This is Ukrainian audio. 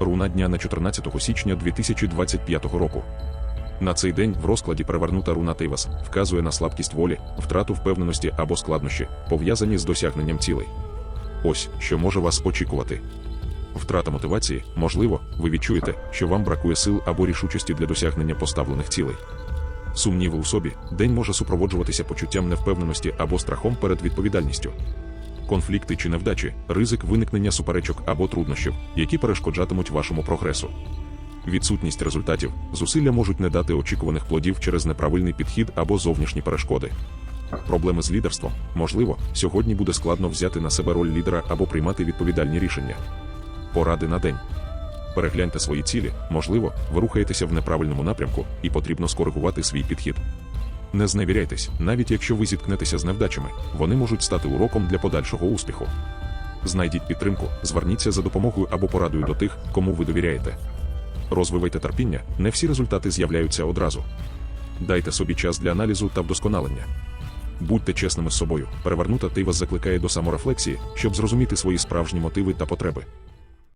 Руна дня на 14 січня 2025 року. На цей день в розкладі перевернута руна Тейвас вказує на слабкість волі, втрату впевненості або складнощі, пов'язані з досягненням цілей. Ось що може вас очікувати. Втрата мотивації, можливо, ви відчуєте, що вам бракує сил або рішучості для досягнення поставлених цілей. Сумніви у собі, день може супроводжуватися почуттям невпевненості або страхом перед відповідальністю. Конфлікти чи невдачі, ризик виникнення суперечок або труднощів, які перешкоджатимуть вашому прогресу. Відсутність результатів, зусилля можуть не дати очікуваних плодів через неправильний підхід або зовнішні перешкоди. Проблеми з лідерством, можливо, сьогодні буде складно взяти на себе роль лідера або приймати відповідальні рішення. Поради на день. Перегляньте свої цілі, можливо, ви рухаєтеся в неправильному напрямку і потрібно скоригувати свій підхід. Не зневіряйтесь, навіть якщо ви зіткнетеся з невдачами, вони можуть стати уроком для подальшого успіху. Знайдіть підтримку, зверніться за допомогою або порадою до тих, кому ви довіряєте. Розвивайте терпіння, не всі результати з'являються одразу. Дайте собі час для аналізу та вдосконалення. Будьте чесними з собою, перевернута ти вас закликає до саморефлексії, щоб зрозуміти свої справжні мотиви та потреби.